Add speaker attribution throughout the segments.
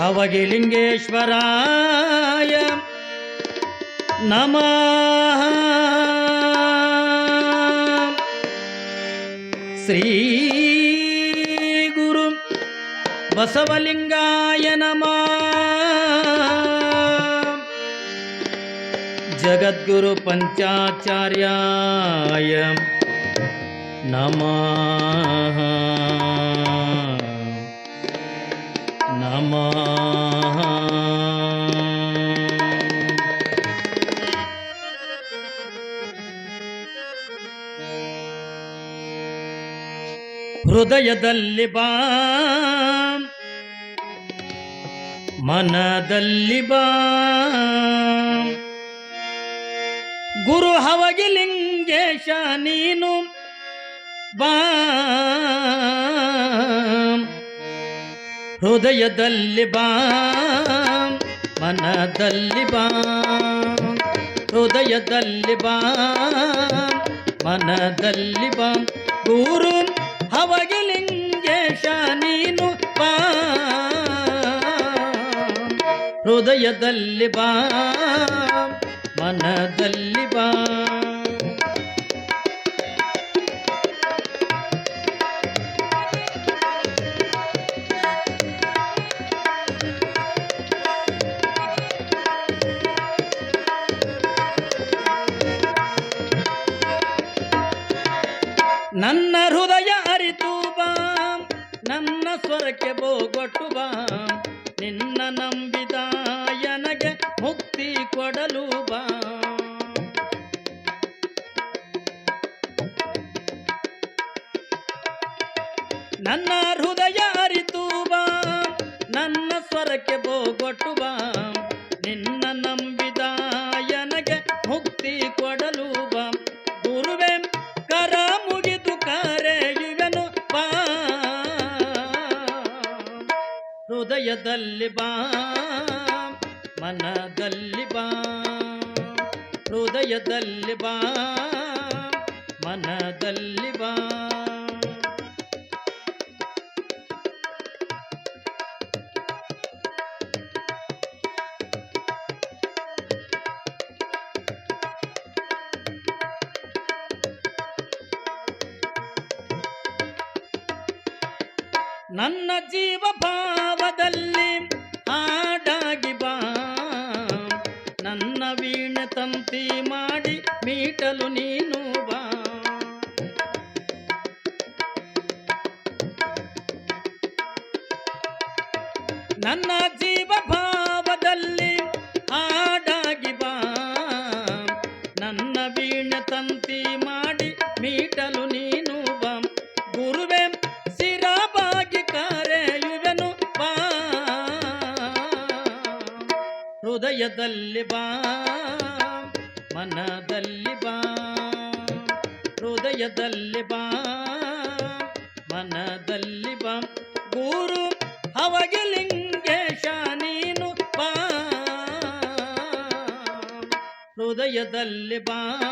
Speaker 1: ಅವಗಿಲಿಂಗೇಶ್ವರಾಯ ನಮಃ. ಶ್ರೀ ಗುರು ಬಸವಲಿಂಗಾಯ ನಮಃ. ಜಗದ್ಗುರು ಪಂಚಾಚಾರ್ಯಾಯ ನಮಃ. नमः ಹೃದಯದಲ್ಲಿ ಬಾ. ಮನದಲ್ಲಿ ಬಾ. ಗುರು ಹವಗಿಲಿಂಗೇಶ ನೀನು ಬಾ. ಹೃದಯದಲ್ಲಿ ಬಾ, ಮನದಲ್ಲಿ ಬಾ. ಹೃದಯದಲ್ಲಿ ಬಾ, ಮನದಲ್ಲಿ ಬಾ. ಗುರು ಹವಗಿಲಿಂಗೇಶ ನೀನು ಬಾ. ಹೃದಯದಲ್ಲಿ ಬಾ, ಮನದಲ್ಲಿ ನನ್ನ ಹೃದಯ ಅರಿತು ನನ್ನ ಸ್ವರಕ್ಕೆ ಬೋಗೊಟ್ಟು ಬಾ, ನಿನ್ನ ನಂಬಿದ ನನಗೆ ಮುಕ್ತಿ ಕೊಡಲು ಬಾ. ನನ್ನ ಹೃದಯ ಅರಿತು ಬಾ, ನನ್ನ ಸ್ವರಕ್ಕೆ ಬೋಗೊಟ್ಟು ಬಾ, ನಿನ್ನ ನಂಬಿದ ಹೃದಯದಲ್ಲಿ ಬಾ ಮನದಲ್ಲಿ ಬಾ ಹೃದಯದಲ್ಲಿ ಬಾ ಮನದಲ್ಲಿ ಬಾ ನನ್ನ ಜೀವ ಭಾವದಲ್ಲಿ ಹಾಡಾಗಿ ಬಾ. ನನ್ನ ವೀಣೆ ತಂತಿ ಮಾಡಿ ಮೀಟಲು ನೀನು ಬಾ. ನನ್ನ ಹೃದಯದಲ್ಲಿ ಬಾ ಮನದಲ್ಲಿ ಬಾ. ಹೃದಯದಲ್ಲಿ ಬಾ ಮನದಲ್ಲಿ ಬಾ. ಗುರು ಹವಗಿಲಿಂಗೇಶ ನೀನು ಬಾ. ಹೃದಯದಲ್ಲಿ ಬಾ.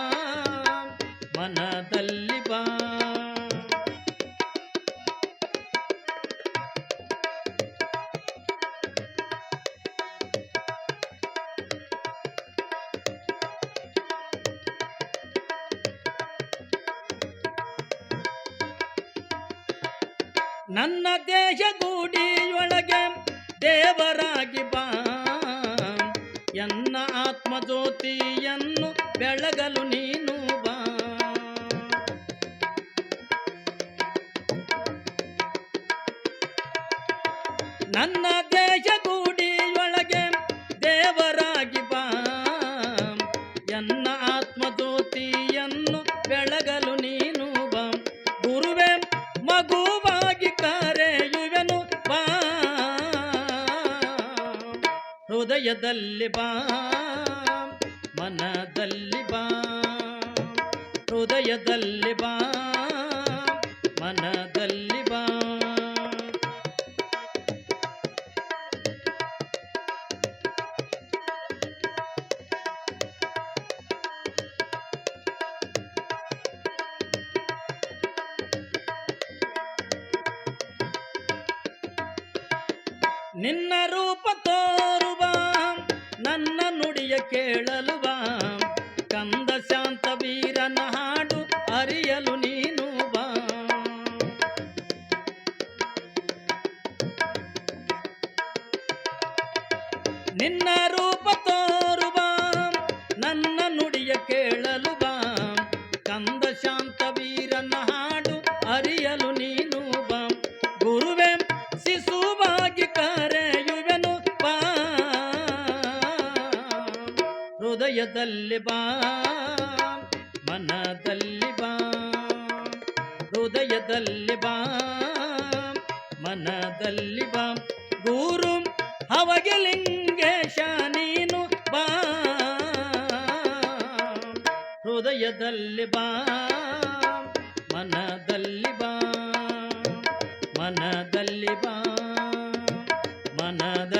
Speaker 1: ನನ್ನ ದೇಶ ಗೂಡಿಯೊಳಗೆ ದೇವರಾಗಿ ಬಾ. ಎನ್ನ ಆತ್ಮಜ್ಯೋತಿಯನ್ನು ಬೆಳಗಲು ನೀನು ಬಾ. ನನ್ನ ದೇಶ ಹೃದಯದಲ್ಲಿ ಬಾ ಮನದಲ್ಲಿ ಬಾ. ಹೃದಯದಲ್ಲಿ ಬಾ ಮನದಲ್ಲಿ ಬಾ. ನಿನ್ನ ರೂಪ ತೋರುವ ನನ್ನ ನುಡಿಯ ಕೇಳಲುವ. ಕಂದ ಶಾಂತ ವೀರನ ಹಾಡು ಅರಿಯಲು ನೀನು ಹೃದಯದಲ್ಲಿ ಬಾ, ಮನದಲ್ಲಿ ಬಾ, ಹೃದಯದಲ್ಲಿ ಬಾ, ಮನದಲ್ಲಿ ಬಾ. ಗುರು ಹವಗೆ ಲಿಂಗೇಶ ನೀನು ಬಾ, ಹೃದಯದಲ್ಲಿ ಬಾ, ಮನದಲ್ಲಿ ಬಾ ಮನದಲ್ಲಿ ಬಾ, ಮನದಲ್ಲಿ